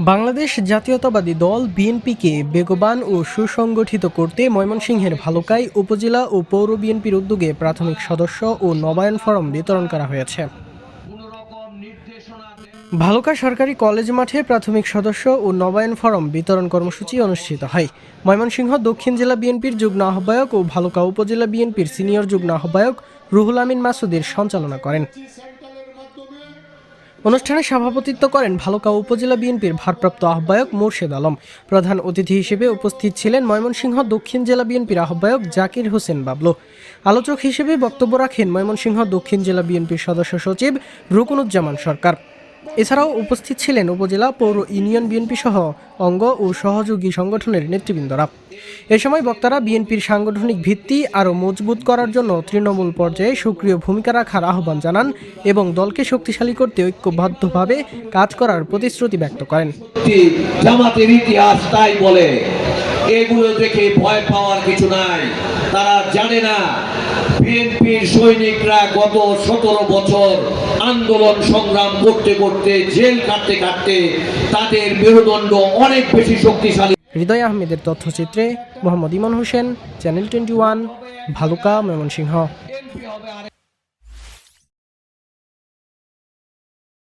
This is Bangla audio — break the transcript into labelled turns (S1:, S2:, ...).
S1: বাংলাদেশ জাতীয়তাবাদী দল বিএনপিকে বেগবান ও সুসংগঠিত করতে ময়মনসিংহের ভালুকায় উপজেলা ও পৌর বিএনপির উদ্যোগে প্রাথমিক সদস্য ও নবায়ন ফরম বিতরণ করা হয়েছে। ভালুকা সরকারি কলেজ মাঠে প্রাথমিক সদস্য ও নবায়ন ফরম বিতরণ কর্মসূচি অনুষ্ঠিত হয়। ময়মনসিংহ দক্ষিণ জেলা বিএনপির যুগ্ম আহ্বায়ক ও ভালুকা উপজেলা বিএনপির সিনিয়র যুগ্ম আহ্বায়ক রুহুল আমিন মাসুদের সঞ্চালনা করেন। অনুষ্ঠানে সভাপতিত্ব করেন ভালুকা উপজেলা বিএনপির ভারপ্রাপ্ত আহ্বায়ক মোর্শেদ আলম। প্রধান অতিথি হিসেবে উপস্থিত ছিলেন ময়মনসিংহ দক্ষিণ জেলা বিএনপির আহ্বায়ক জাকির হোসেন বাবলু। আলোচক হিসেবে বক্তব্য রাখেন ময়মনসিংহ দক্ষিণ জেলা বিএনপির সদস্য সচিব রুকনুজ্জামান সরকার। এছাড়াও উপস্থিত ছিলেন উপজেলা পৌর ইউনিয়ন বিএনপি সহ অঙ্গ ও সহযোগী সংগঠনের নেতৃবৃন্দরা। এ সময় বক্তারা বিএনপির সাংগঠনিক ভিত্তি আরও মজবুত করার জন্য তৃণমূল পর্যায়ে সক্রিয় ভূমিকা রাখার আহ্বান জানান এবং দলকে শক্তিশালী করতে ঐক্যবদ্ধভাবে কাজ করার প্রতিশ্রুতি ব্যক্ত করেন।
S2: এগুলো দেখে ভয় পাওয়ার কিছু নাই। তারা জানে না, বিএনপির সৈনিকরা গত সতেরো বছর আন্দোলন সংগ্রাম করতে করতে জেল কাটতে কাটতে তাদের মেরুদণ্ড অনেক বেশি শক্তিশালী।
S1: হৃদয় আহমেদের তথ্যচিত্রে Mohammad Emon Hossain, channel twenty one, Bhaluka, Mymensingh.